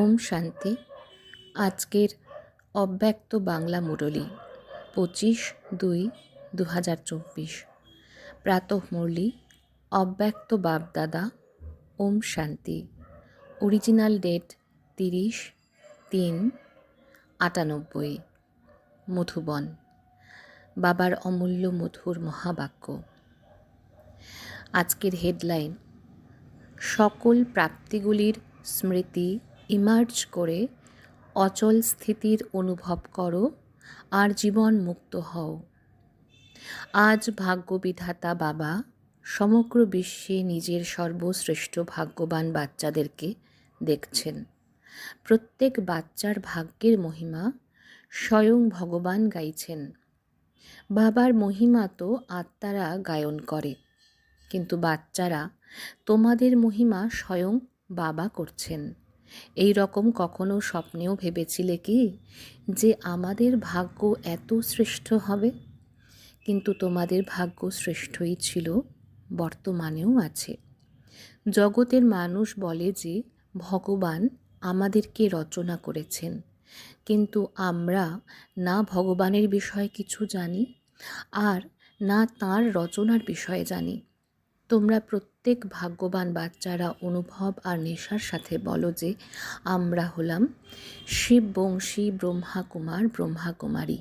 ওম শান্তি। আজকের অব্যক্ত বাংলা মুরলী, পঁচিশ দুই দু হাজার চব্বিশ। প্রাতঃ মুরলী, অব্যক্ত বাপদাদা ওম শান্তি। অরিজিনাল ডেট তিরিশ তিন আটানব্বই। মধুবন, বাবার অমূল্য মধুর মহাবাক্য। আজকের হেডলাইন, সকল প্রাপ্তিগুলির স্মৃতি ইমার্জ করে, অচল স্থিতির অনুভব করো আর জীবন মুক্ত হও। আজ ভাগ্যবিধাতা বাবা, সমগ্র বিশ্বে নিজের সর্বশ্রেষ্ঠ ভাগ্যবান বাচ্চাদেরকে দেখছেন। প্রত্যেক বাচ্চার ভাগ্যের মহিমা স্বয়ং ভগবান গাইছেন। বাবার মহিমা তো আত্মারা গায়ন করে, কিন্তু বাচ্চারা তোমাদের মহিমা স্বয়ং বাবা করছেন। এই রকম কখনো স্বপ্নেও ভেবেছিলে কি যে আমাদের ভাগ্য এত শ্রেষ্ঠ হবে? কিন্তু তোমাদের ভাগ্য শ্রেষ্ঠই ছিল, বর্তমানেও আছে। জগতের মানুষ বলে যে, ভগবান আমাদেরকে রচনা করেছেন। কিন্তু আমরা না ভগবানের বিষয়ে কিছু জানি, আর না তার রচনার বিষয়ে জানি। তোমরা প্রত্যেক ভাগ্যবান বাচ্চারা অনুভব আর নেশার সাথে বলো যে, আমরা হলাম শিব বংশী ব্রহ্মা কুমার ব্রহ্মা কুমারী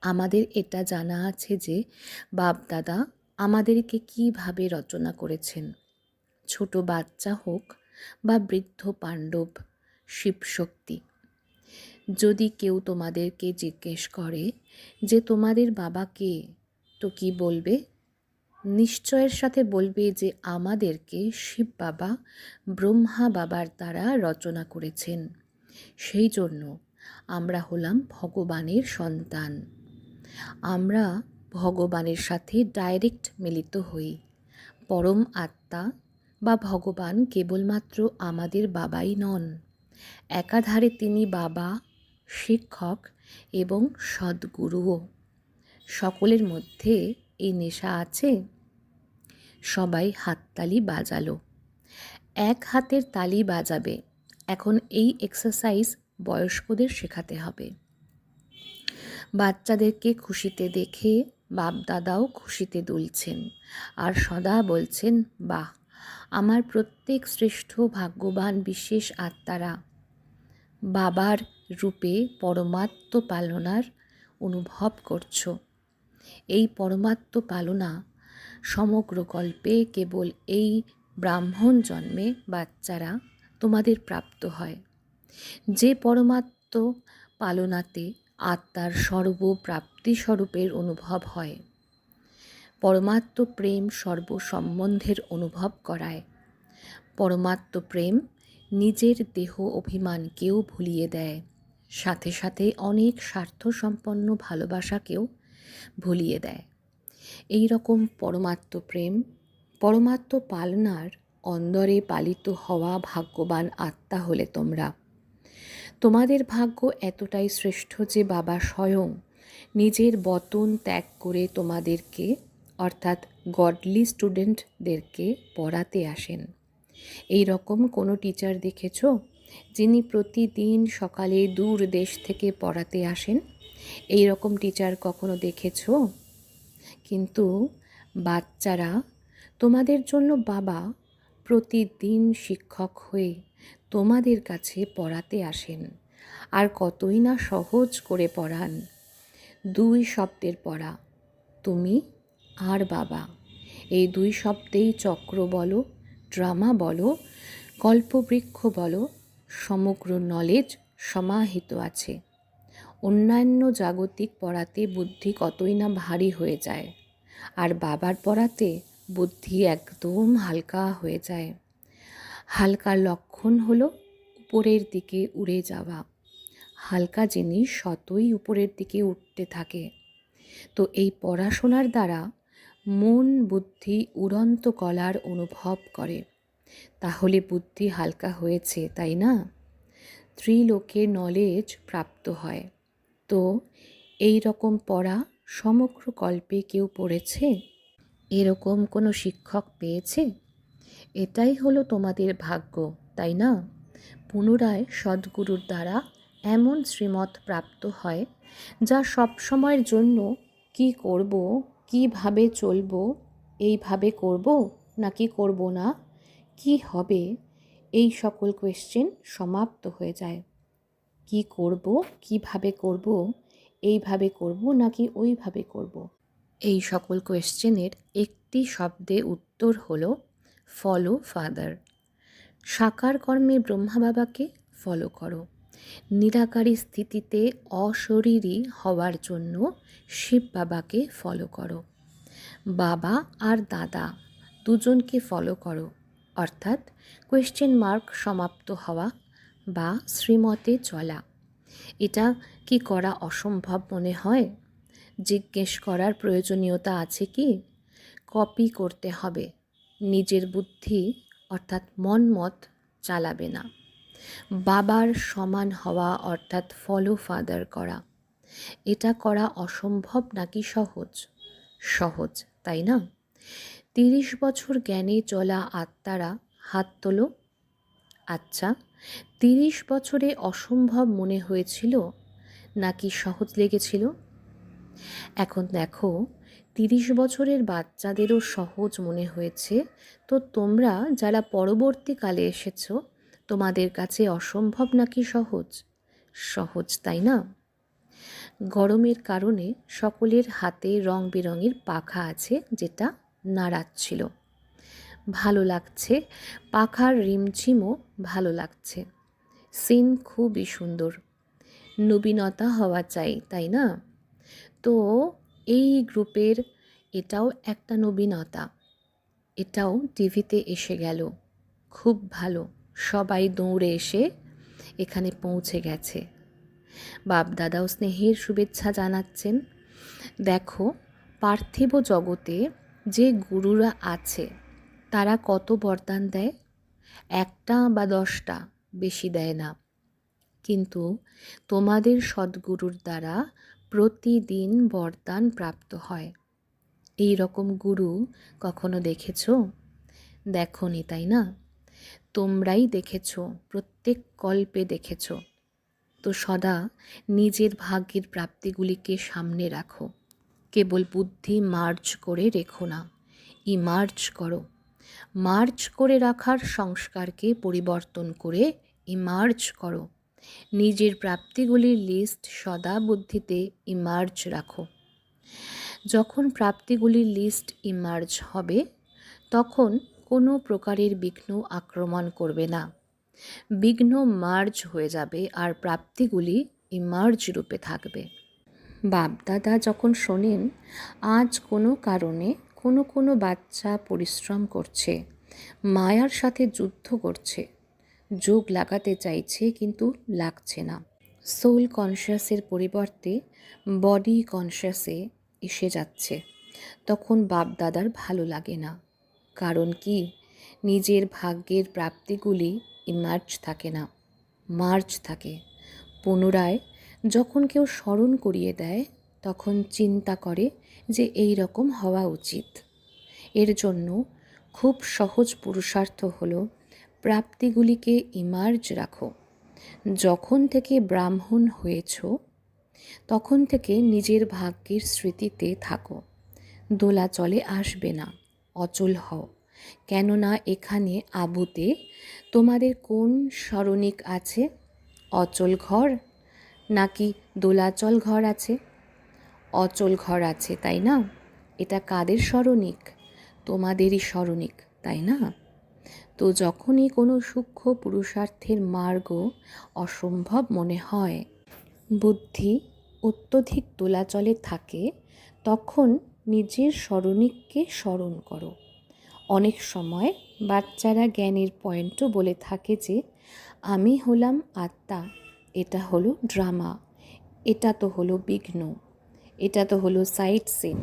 আমাদের এটা জানা আছে যে, বাপদাদা আমাদেরকে কীভাবে রচনা করেছেন। ছোট বাচ্চা হোক বা বৃদ্ধ পাণ্ডব, শিবশক্তি। যদি কেউ তোমাদেরকে জিজ্ঞেস করে যে, তোমাদের বাবা কে? তো কি বলবে? নিশ্চয়ের সাথে বলবে যে আমাদেরকে শিব বাবা, ব্রহ্মা বাবার দ্বারা রচনা করেছেন। সেই জন্য আমরা হলাম ভগবানের সন্তান। আমরা ভগবানের সাথে ডাইরেক্ট মিলিত হই। পরম আত্মা বা ভগবান কেবলমাত্র আমাদের বাবাই নন। একাধারে তিনি বাবা, শিক্ষক এবং সদ্গুরুও। সকলের মধ্যে এই নেশা আছে? সবাই হাততালি বাজালো। এক হাতের তালি বাজাবে। এখন এই এক্সারসাইজ বয়স্কদের শেখাতে হবে। বাচ্চাদেরকে খুশিতে দেখে বাপদাদাও খুশিতে দুলছেন আর সদা বলছেন, বাহ, আমার প্রত্যেক শ্রেষ্ঠ ভাগ্যবান বিশেষ আত্মারা বাবার রূপে পরমাত্ম পালনার অনুভব করছ। এই পরমাত্ম পালনা সমগ্র গল্পে কেবল এই ব্রাহ্মণ জন্মে বাচ্চারা তোমাদের প্রাপ্ত হয়। যে পরমাত্ম পালনাতে আত্মার সর্বপ্রাপ্তি স্বরূপের অনুভব হয়। পরমাত্ম প্রেম সর্বসম্বন্ধের অনুভব করায়। পরমাত্ম প্রেম নিজের দেহ অভিমানকেও ভুলিয়ে দেয়। সাথে সাথে অনেক স্বার্থসম্পন্ন ভালোবাসাকেও ভুলিয়ে দেয়। এই রকম পরমাত্ম প্রেম, পরমাত্ম পালনার অন্দরে পালিত হওয়া ভাগ্যবান আত্মা হলে তোমরা। তোমাদের ভাগ্য এতটাই শ্রেষ্ঠ যে বাবা স্বয়ং নিজের বতন ত্যাগ করে তোমাদেরকে, অর্থাৎ গডলি স্টুডেন্টদেরকে পড়াতে আসেন। এই রকম কোনো টিচার দেখেছ, যিনি প্রতিদিন সকালে দূর দেশ থেকে পড়াতে আসেন? এই রকম টিচার কখনো দেখেছ? কিন্তু বাচ্চারা তোমাদের জন্য বাবা প্রতিদিন শিক্ষক হয়ে তোমাদের কাছে পড়াতে আসেন। আর কতই না সহজ করে পড়ান। দুই শব্দের পড়া, তুমি আর বাবা। এই দুই শব্দেই চক্র বলো, ড্রামা বলো কল্পবৃক্ষ বলো, সমগ্র নলেজ সমাহিত আছে। অন্যান্য জাগতিক পড়াতে বুদ্ধি কতই না ভারী হয়ে যায়। আর বাবার পড়াতে বুদ্ধি একদম হালকা হয়ে যায়। হালকা লক্ষণ হলো উপরের দিকে উড়ে যাওয়া। হালকা জিনিস শতই উপরের দিকে উঠতে থাকে। তো এই পড়াশোনার দ্বারা মন বুদ্ধি উড়ন্ত কলার অনুভব করে। তাহলে বুদ্ধি হালকা হয়েছে, তাই না? ত্রিলোকে নলেজ প্রাপ্ত হয়। তো এই রকম পড়া সমগ্র গল্পে কেউ পড়েছে? এরকম কোনো শিক্ষক পেয়েছে? এটাই হলো তোমাদের ভাগ্য, তাই না? পুনরায় সদ্গুরুর দ্বারা এমন শ্রীমত প্রাপ্ত হয়, যা সবসময়ের জন্য কি করব, কীভাবে চলব, এইভাবে করব নাকি করব না, কি হবে, এই সকল কোয়েশ্চেন সমাপ্ত হয়ে যায়। কি করব, কীভাবে করব, এইভাবে করব নাকি ওইভাবে করব? এই সকল কোয়েশ্চেনের একটি শব্দে উত্তর হলো, ফলো ফাদার। সাকার কর্মে ব্রহ্মা বাবাকে ফলো করো। নিরাকারী স্থিতিতে অশরীরী হওয়ার জন্য শিব বাবাকে ফলো করো। বাবা আর দাদা দুজনকে ফলো করো। অর্থাৎ কোয়েশ্চেন মার্ক সমাপ্ত হওয়া বা শ্রীমতে চলা। এটা কি করা অসম্ভব মনে হয়? জিজ্ঞেস করার প্রয়োজনীয়তা আছে কি? কপি করতে হবে। নিজের বুদ্ধি, অর্থাৎ মন মত, চালাবে না। বাবার সমান হওয়া, অর্থাৎ ফলো ফাদার করা। এটা করা অসম্ভব নাকি সহজ? সহজ, তাই না? তিরিশ বছর জ্ঞানে চলা আত্মারা হাত তোলো। আচ্ছা তিরিশ বছরে অসম্ভব মনে হয়েছিল, নাকি সহজ লেগেছিল? এখন দেখো, তিরিশ বছরের বাচ্চাদেরও সহজ মনে হয়েছে। তো তোমরা যারা পরবর্তীকালে এসেছ, তোমাদের কাছে অসম্ভব নাকি সহজ? সহজ, তাই না? গরমের কারণে সকলের হাতে রং বেরঙের পাখা আছে, যেটা নাড়াচ্ছিল। ভালো লাগছে। পাখার রিমঝিমও ভালো লাগছে। সিন খুবই সুন্দর। নবীনতা হওয়া চাই, তাই না? তো এই গ্রুপের এটাও একটা নবীনতা। এটাও টিভিতে এসে গেল। খুব ভালো। সবাই দৌড়ে এসে এখানে পৌঁছে গেছে। বাপ দাদাও স্নেহের শুভেচ্ছা জানাচ্ছেন। দেখো, পার্থিব জগতে যে গুরুরা আছে তারা কত বরদান দেয়? একটা বা দশটা বেশি দেয় না। কিন্তু তোমাদের সদ্গুরুর দ্বারা প্রতিদিন বরদান প্রাপ্ত হয়। এই রকম গুরু কখনো দেখেছ? দেখনি, তাই না? তোমরাই দেখেছ, প্রত্যেক কল্পে দেখেছ। তো সদা নিজের ভাগ্যের প্রাপ্তিগুলিকে সামনে রাখো। কেবল বুদ্ধি মার্চ করে রেখো না, ই মার্চ করো। মার্চ করে রাখার সংস্কারকে পরিবর্তন করে ইমার্জ করো। নিজের প্রাপ্তিগুলির লিস্ট সদা বুদ্ধিতে ইমার্জ রাখো। যখন প্রাপ্তিগুলির লিস্ট ইমার্জ হবে, তখন কোনো প্রকারের বিঘ্ন আক্রমণ করবে না। বিঘ্ন মার্জ হয়ে যাবে আর প্রাপ্তিগুলি ইমার্জ রূপে থাকবে। বাপদাদা যখন শোনেন, আজ কোনো কারণে কোনো কোনো বাচ্চা পরিশ্রম করছে, মায়ার সাথে যুদ্ধ করছে। যোগ লাগাতে চাইছে কিন্তু লাগছে না। সোল কনসিয়াসের পরিবর্তে বডি কনসিয়াসে এসে যাচ্ছে। তখন বাপ দাদার ভালো লাগে না। কারণ কি? নিজের ভাগ্যের প্রাপ্তিগুলি ইমার্জ থাকে না মার্চ থাকে। পুনরায় যখন কেউ স্মরণ করিয়ে দেয়, তখন চিন্তা করে যে এই রকম হওয়া উচিত। এর জন্য খুব সহজ পুরুষার্থ হল প্রাপ্তিগুলিকে ইমার্জ রাখো। যখন থেকে ব্রাহ্মণ হয়েছ, তখন থেকে নিজের ভাগ্যের স্মৃতিতে থাকো। দোলাচলে আসবে না, অচল হও। কেননা এখানে আবুতে তোমাদের কোন স্মরণিক আছে? অচল ঘর? নাকি দোলাচল ঘর আছে? অচল ঘর আছে, তাই না? এটা কাদের স্মরণিক? তোমাদেরই স্মরণিক, তাই না? তো যখনই কোনো সূক্ষ্ম পুরুষার্থের মার্গ অসম্ভব মনে হয়, বুদ্ধি অত্যধিক দোলাচলে থাকে, তখন নিজের স্মরণিককে স্মরণ করো। অনেক সময় বাচ্চারা জ্ঞানের পয়েন্টও বলে থাকে যে, আমি হলাম আত্মা, এটা হলো ড্রামা, এটা তো হলো বিঘ্ন। এটা তো হলো সাইট সিন।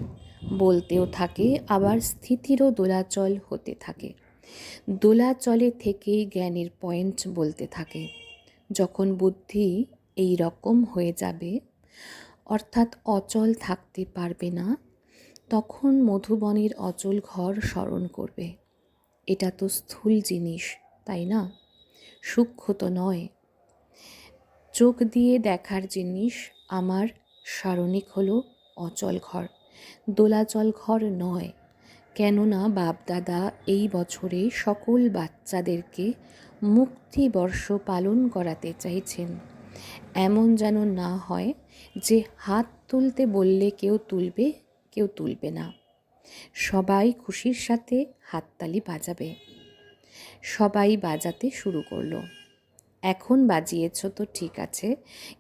বলতেও থাকে, আবার স্থিতিরও দোলাচল হতে থাকে। দোলাচলে থেকেই জ্ঞানের পয়েন্ট বলতে থাকে, যখন বুদ্ধি এই রকম হয়ে যাবে, অর্থাৎ অচল থাকতে পারবে না, তখন মধুবনের অচল ঘর স্মরণ করবে। এটা তো স্থূল জিনিস, তাই না? সূক্ষ্ম তো নয়। চোখ দিয়ে দেখার জিনিস আমার সারণিক হল অচল ঘর, দোলাচল ঘর নয়। কেননা বাপদাদা এই বছরে সকল বাচ্চাদেরকে মুক্তিবর্ষ পালন করাতে চাইছেন। এমন যেন না হয় যে হাত তুলতে বললে কেউ তুলবে কেউ তুলবে না। সবাই খুশির সাথে হাততালি বাজাবে। সবাই বাজাতে শুরু করল। এখন বাজিয়েছ তো ঠিক আছে,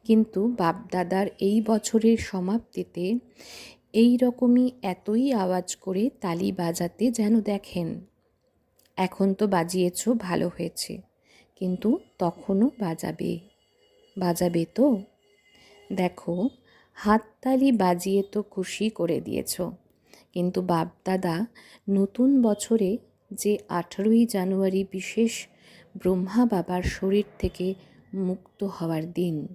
কিন্তু বাপদাদার এই বছরের সমাপ্তিতে এই রকমই এতই আওয়াজ করে তালি বাজাতে যেন দেখেন। এখন তো বাজিয়েছ, ভালো হয়েছে, কিন্তু তখনও বাজাবে বাজাবে তো? দেখো হাততালি বাজিয়ে তো খুশি করে দিয়েছ, কিন্তু বাপদাদা নতুন বছরে যে আঠেরোই জানুয়ারি বিশেষ ব্রহ্মা বাবার শরীর থেকে মুক্ত হওয়ার দিন।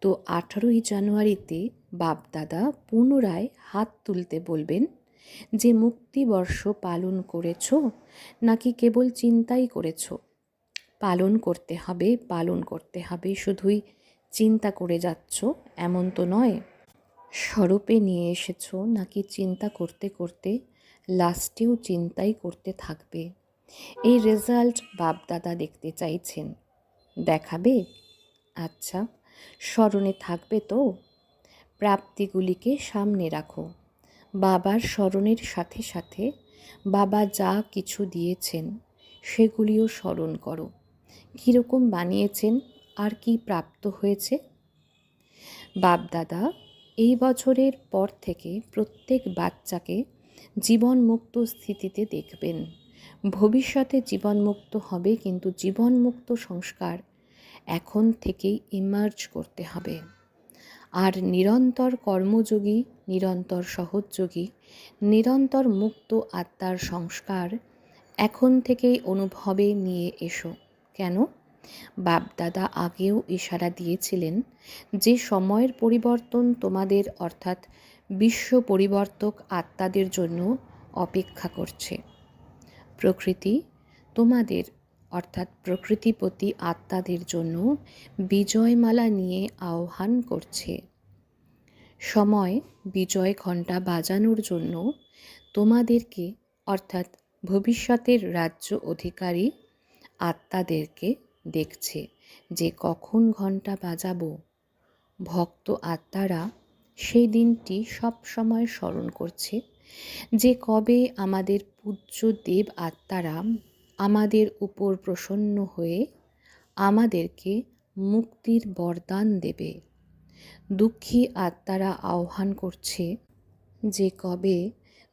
তো আঠারোই জানুয়ারিতে বাপদাদা পুনরায় হাত তুলতে বলবেন যে মুক্তিবর্ষ পালন করেছ নাকি কেবল চিন্তাই করেছ? পালন করতে হবে, পালন করতে হবে, শুধুই চিন্তা করে যাচ্ছ, এমন তো নয়। স্বরূপে নিয়ে এসেছ নাকি চিন্তা করতে করতে, লাস্টেও চিন্তাই করতে থাকবে। এই রেজাল্ট বাপদাদা দেখতে চাইছেন। দেখাবে? আচ্ছা স্মরণে থাকবে তো। প্রাপ্তিগুলিকে সামনে রাখো। বাবার স্মরণের সাথে সাথে বাবা যা কিছু দিয়েছেন, সেগুলিও স্মরণ করো। কীরকম বানিয়েছেন, আর কি প্রাপ্ত হয়েছে? বাপদাদা, এই বছরের পর থেকে প্রত্যেক বাচ্চাকে জীবনমুক্ত স্থিতিতে দেখবেন। ভবিষ্যতে জীবনমুক্ত হবে কিন্তু জীবনমুক্ত সংস্কার এখন থেকেই ইমার্জ করতে হবে। আর নিরন্তর কর্মযোগী, নিরন্তর সহযোগী, নিরন্তর মুক্ত আত্মার সংস্কার এখন থেকেই অনুভবে নিয়ে এসো। কেন? বাপদাদা আগেও ইশারা দিয়েছিলেন যে সময়ের পরিবর্তন তোমাদের অর্থাৎ বিশ্ব পরিবর্তক আত্মাদের জন্য অপেক্ষা করছে। প্রকৃতি তোমাদের, অর্থাৎ প্রকৃতিপতি আত্মাদের জন্য বিজয়মালা নিয়ে আহ্বান করছে। সময় বিজয় ঘণ্টা বাজানোর জন্য তোমাদেরকে, অর্থাৎ ভবিষ্যতের রাজ্য অধিকারী আত্মাদেরকে দেখছে যে কখন ঘণ্টা বাজাবো। ভক্ত আত্মারা সেই দিনটি সব সময় স্মরণ করছে। যে কবে আমাদের পূজ্য দেব আত্মারা আমাদের উপর প্রসন্ন হয়ে আমাদেরকে মুক্তির বরদান দেবে। দুঃখী আত্মারা আহ্বান করছে যে কবে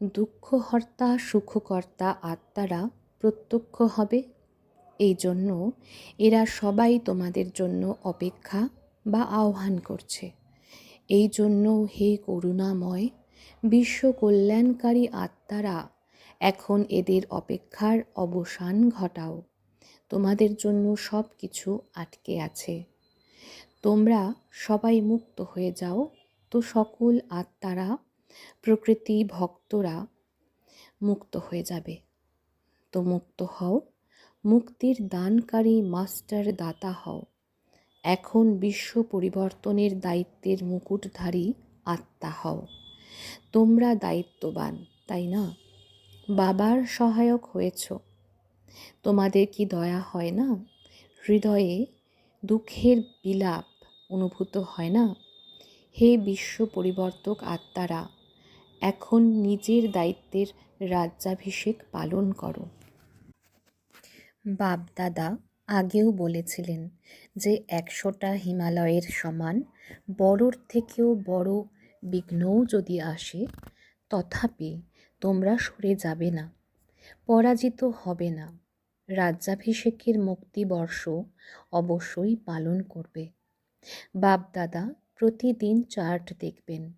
দুঃখহর্তা, সুখকর্তা আত্মারা প্রত্যক্ষ হবে, এই জন্য এরা সবাই তোমাদের জন্য অপেক্ষা বা আহ্বান করছে। এই জন্য হে করুণাময় বিশ্ব কল্যাণকারী আত্মারা এখন এদের অপেক্ষার অবসান ঘটাও। তোমাদের জন্য সব কিছু আটকে আছে। তোমরা সবাই মুক্ত হয়ে যাও তো সকল আত্মারা, প্রকৃতি ভক্তরা মুক্ত হয়ে যাবে। তো মুক্ত হও, মুক্তির দানকারী মাস্টার দাতা হও। এখন বিশ্ব পরিবর্তনের দায়িত্বের মুকুটধারী আত্মা হও। তোমরা দায়িত্ববান, তাই না? বাবার সহায়ক হয়েছ। তোমাদের কি দয়া হয় না? হৃদয়ে দুঃখের বিলাপ অনুভূত হয় না? হে বিশ্ব পরিবর্তক আত্মারা, এখন নিজের দায়িত্বের রাজ্যাভিষেক পালন করো। বাপদাদা আগেও বলেছিলেন যে একশোটা হিমালয়ের সমান বড়র থেকেও বড় বিঘ্নও যদি আসে, তথাপি তোমরা সরে যাবে না, পরাজিত হবে না। রাজ্যাভিষেকের মুক্তিবর্ষ অবশ্যই পালন করবে। বাপদাদা প্রতিদিন চার্ট দেখবেন।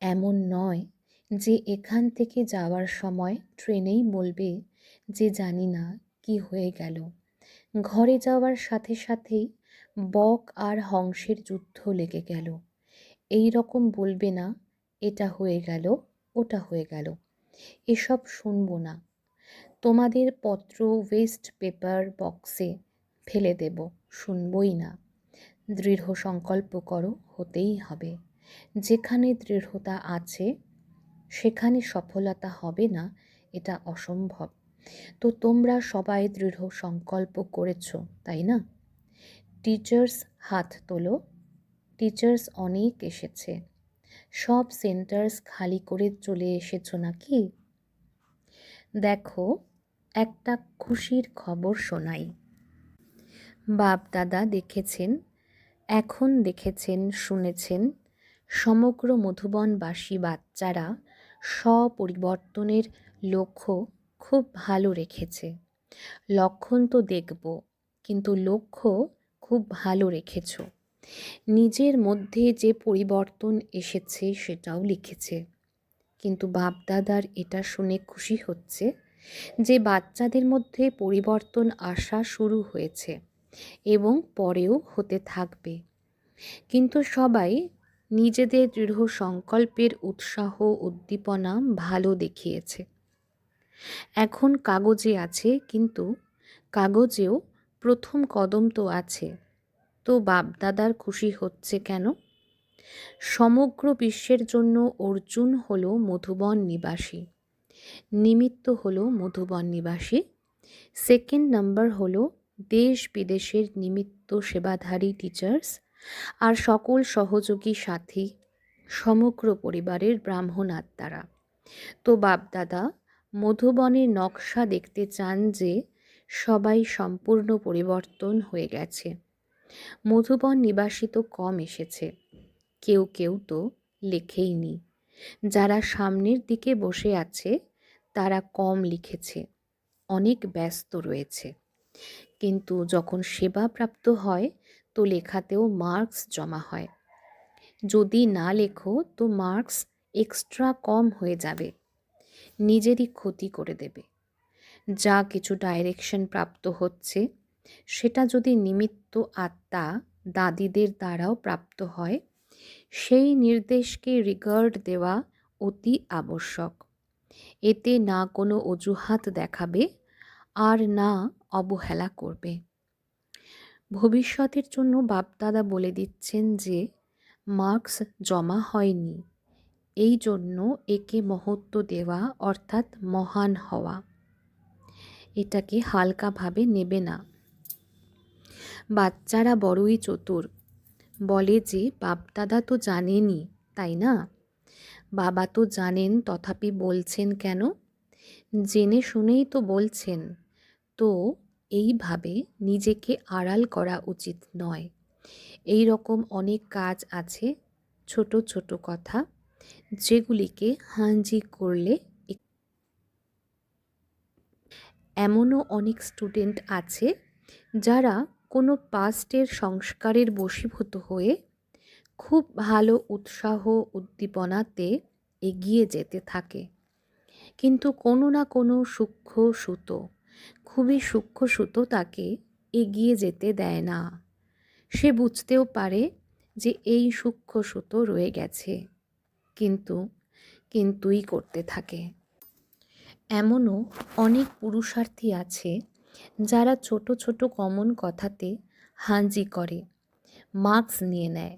এমন নয় যে এখান থেকে যাওয়ার সময় ট্রেনেই বলবে যে জানি না কি হয়ে গেল। ঘরে যাওয়ার সাথে সাথেই বক আর হংসের যুদ্ধ লেগে গেল। এই রকম বলবে না, এটা হয়ে গেল, ওটা হয়ে গেল। এসব শুনব না। তোমাদের পত্র ওয়েস্ট পেপার বক্সে ফেলে দেব, শুনবই না। দৃঢ় সংকল্প করো, হতেই হবে। যেখানে দৃঢ়তা আছে, সেখানে সফলতা হবে না, এটা অসম্ভব। তো তোমরা সবাই দৃঢ় সংকল্প করেছ, তাই না? টিচার্স হাত তোলো। টিচার্স অনেক এসেছে। সব সেন্টার্স খালি করে চলে এসেছ নাকি? দেখো, একটা খুশির খবর শোনাই। বাপ দাদা দেখেছেন, এখন দেখেছেন, শুনেছেন, সমগ্র মধুবনবাসী বাচ্চারা স্বপরিবর্তনের লক্ষ্য খুব ভালো রেখেছে। লক্ষণ তো দেখব, কিন্তু লক্ষ্য খুব ভালো রেখেছ। নিজের মধ্যে যে পরিবর্তন এসেছে সেটাও লিখেছে। কিন্তু বাপদাদার এটা শুনে খুশি হচ্ছে যে বাচ্চাদের মধ্যে পরিবর্তন আসা শুরু হয়েছে এবং পরেও হতে থাকবে। কিন্তু সবাই নিজেদের দৃঢ় সংকল্পের উৎসাহ, উদ্দীপনা ভালো দেখিয়েছে। এখন কাগজে আছে, কিন্তু কাগজেও প্রথম কদম তো আছে। তো বাপদাদার খুশি হচ্ছে কেন? সমগ্র বিশ্বের জন্য অর্জুন হল মধুবন নিবাসী। নিমিত্ত হল মধুবন নিবাসী। সেকেন্ড নাম্বার হলো দেশ বিদেশের নিমিত্ত সেবাধারী টিচার্স আর সকল সহযোগী সাথী, সমগ্র পরিবারের ব্রাহ্মণ আত্মারা। তো বাপদাদা মধুবনের নকশা দেখতে চান যে সবাই সম্পূর্ণ পরিবর্তন হয়ে গেছে। মধুবন নিবাসী তো কম এসেছে। কেউ কেউ তো লেখেইনি যারা সামনের দিকে বসে আছে, তারা কম লিখেছে। অনেক ব্যস্ত রয়েছে। কিন্তু যখন সেবা প্রাপ্ত হয়, তো লেখাতেও মার্কস জমা হয়। যদি না লেখো, তো মার্কস এক্সট্রা কম হয়ে যাবে। নিজেরই ক্ষতি করে দেবে। যা কিছু ডাইরেকশন প্রাপ্ত হচ্ছে, সেটা যদি নিমিত্ত আত্মা দাদিদের দ্বারাও প্রাপ্ত হয়। সেই নির্দেশকে রিগার্ড দেওয়া অতি আবশ্যক। এতে না কোনো অজুহাত দেখাবে, আর না অবহেলা করবে। ভবিষ্যতের জন্য বাপদাদা বলে দিচ্ছেন যে, মার্কস জমা হয়নি। এই জন্য একে মহত্ব দেওয়া অর্থাৎ মহান হওয়া। এটাকে হালকাভাবে নেবে না। বাচ্চারা বড়ই চতুর। বলে যে, বাপদাদা তো জানেনই, তাই না? বাবা তো জানেন, তথাপি বলছেন কেন? জেনে শুনেই তো বলছেন। তো এইভাবে নিজেকে আড়াল করা উচিত নয়। এই রকম অনেক কাজ আছে, ছোট ছোট কথা, যেগুলিকে হাঁজি করলে এমনও অনেক স্টুডেন্ট আছে, যারা কোনো পাস্টের সংস্কারের বশীভূত হয়ে খুব ভালো উৎসাহ উদ্দীপনাতে এগিয়ে যেতে থাকে। কিন্তু কোনো না কোনো সূক্ষ্ম সুতো, খুবই সূক্ষ্ম সুতো তাকে এগিয়ে যেতে দেয় না। সে বুঝতেও পারে যে এই সূক্ষ্ম সুতো রয়ে গেছে, কিন্তু কিন্তুই করতে থাকে। এমনও অনেক পুরুষার্থী আছে যারা ছোট ছোট কমন কথাতে হাঁজি করে, মার্কস নিয়ে নেয়।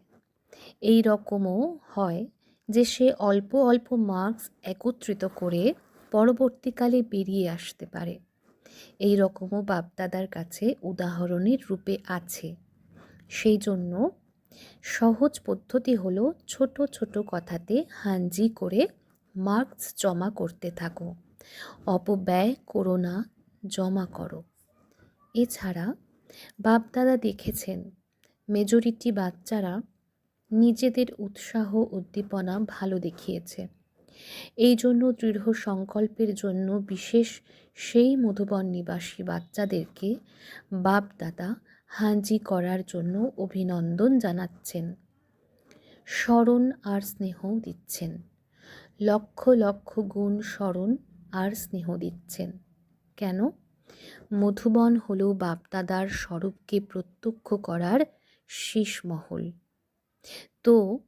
এই রকমও হয় যে সে অল্প অল্প মার্কস একত্রিত করে পরবর্তীকালে বেরিয়ে আসতে পারে। এই রকমও বাপদাদার কাছে উদাহরণের রূপে আছে। সেই জন্য সহজ পদ্ধতি হলো ছোট ছোট কথাতে হাঞ্জি করে মার্কস জমা করতে থাকো। অপব্যয় করো না জমা করো। এছাড়া বাপদাদা দেখেছেন, মেজরিটি বাচ্চারা নিজেদের উৎসাহ, উদ্দীপনা ভালো দেখিয়েছে। এই জন্য দৃঢ় সংকল্পের জন্য বিশেষ সেই মধুবন নিবাসী বাচ্চাদেরকে বাপদাদা হাঁজি করার জন্য অভিনন্দন জানাচ্ছেন। স্মরণ আর স্নেহ দিচ্ছেন। লক্ষ লক্ষ গুণ স্মরণ আর স্নেহ দিচ্ছেন। কেন? মধুবন হল বাপদাদার স্বরূপকে প্রত্যক্ষ করার শীষমহল। তো,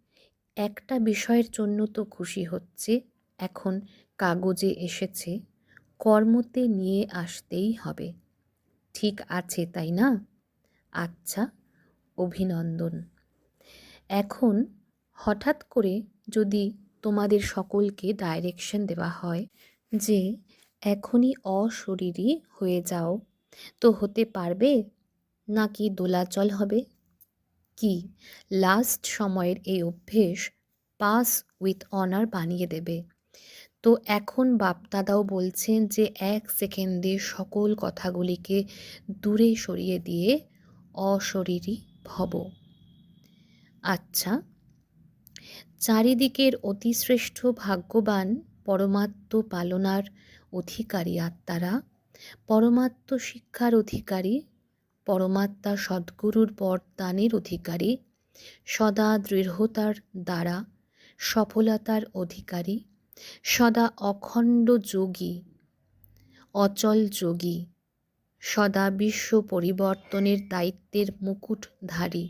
একটা বিষয়ের জন্য তো খুশি হচ্ছে, এখন কাগজে এসেছে, কর্মতে নিয়ে আসতেই হবে। ঠিক আছে, তাই না? আচ্ছা অভিনন্দন। এখন হঠাৎ করে যদি তোমাদের সকলকে ডাইরেকশন দেওয়া হয় যে এখনই অশরীরী হয়ে যাও। তো হতে পারবে? নাকি দোলাচল হবে? কি? লাস্ট সময়ের এই অভ্যেস পাস উইথ অনার বানিয়ে দেবে। তো এখন বাপদাদাও বলছেন যে এক সেকেন্ডে সকল কথাগুলিকে দূরে সরিয়ে দিয়ে অশরীরী ভব। আচ্ছা চারিদিকের অতিশ্রেষ্ঠ ভাগ্যবান পরমাত্ম পালনার অধিকারী আত্মারা, পরমাত্ম শিক্ষার অধিকারী, পরমাত্মা সদ্গুরুর বরদানের অধিকারী, সদা দৃঢ়তার দ্বারা সফলতার অধিকারী, সদা অখণ্ড যোগী, অচল যোগী, সদা বিশ্ব পরিবর্তনের দায়িত্বের মুকুটধারী,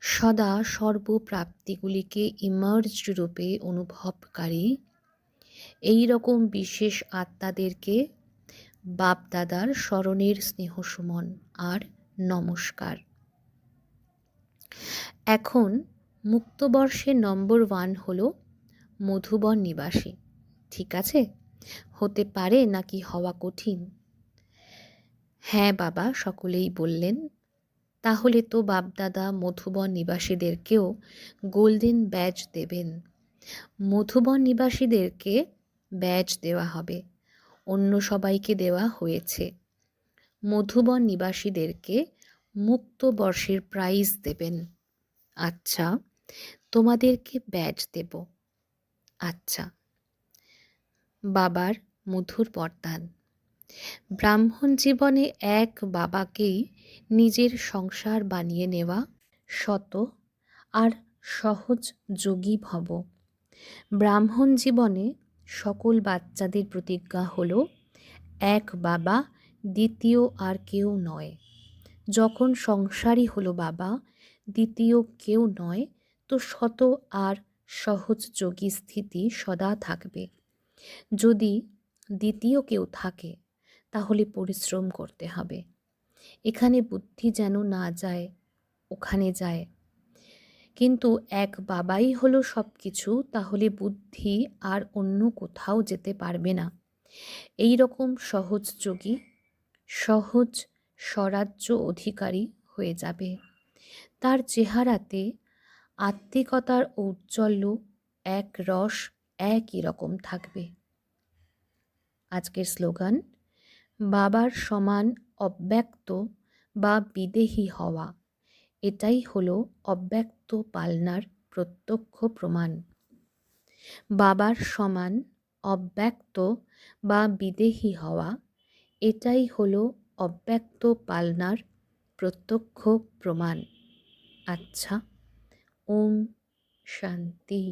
সদা সর্বপ্রাপ্তিগুলিকে ইমার্জ রূপে অনুভবকারী এই রকম বিশেষ আত্মাদেরকে বাপদাদার স্মরণের স্নেহসুমন আর নমস্কার। এখন মুক্তবর্ষের নম্বর ওয়ান হল মধুবন নিবাসী। ঠিক আছে? হতে পারে নাকি হওয়া কঠিন? হ্যাঁ বাবা, সকলেই বললেন। তাহলে তো বাপদাদা মধুবন নিবাসীদেরকেও গোল্ডেন ব্যাজ দেবেন। মধুবন নিবাসীদেরকে ব্যাজ দেওয়া হবে। অন্য সবাইকে দেওয়া হয়েছে। মধুবন নিবাসীদেরকে মুক্ত বর্ষের প্রাইজ দেবেন। আচ্ছা তোমাদেরকে ব্যাজ দেব। আচ্ছা বাবার মধুর বরদান ব্রাহ্মণ জীবনে এক বাবাকেই নিজের সংসার বানিয়ে নেওয়া শত আর সহজ যোগী ভব। ব্রাহ্মণ জীবনে সকল বাচ্চাদের প্রতিজ্ঞা হলো, এক বাবা, দ্বিতীয় আর কেউ নয়। যখন সংসারই হলো বাবা, দ্বিতীয় কেউ নয়, তো শত আর সহজযোগী স্থিতি সদা থাকবে। যদি দ্বিতীয় কেউ থাকে, তাহলে পরিশ্রম করতে হবে। এখানে বুদ্ধি যেন না যায়, ওখানে যায় কিন্তু এক বাবাই হলো সব কিছু তাহলে বুদ্ধি আর অন্য কোথাও যেতে পারবে না। এই রকম সহজ যোগী, সহজ স্বরাজ্য অধিকারী হয়ে যাবে। তার চেহারাতে আত্মিকতার ঔজ্জ্বল্য, এক রস একই রকম থাকবে। আজকের স্লোগান, বাবার সমান অব্যক্ত বা বিদেহী হওয়া। এটাই হলো অব্যক্ত পালনার প্রত্যক্ষ প্রমাণ। বাবার সমান অব্যক্ত বা বিদেহী হওয়া, এটাই হলো অব্যক্ত পালনার প্রত্যক্ষ প্রমাণ। আচ্ছা ওম শান্তি।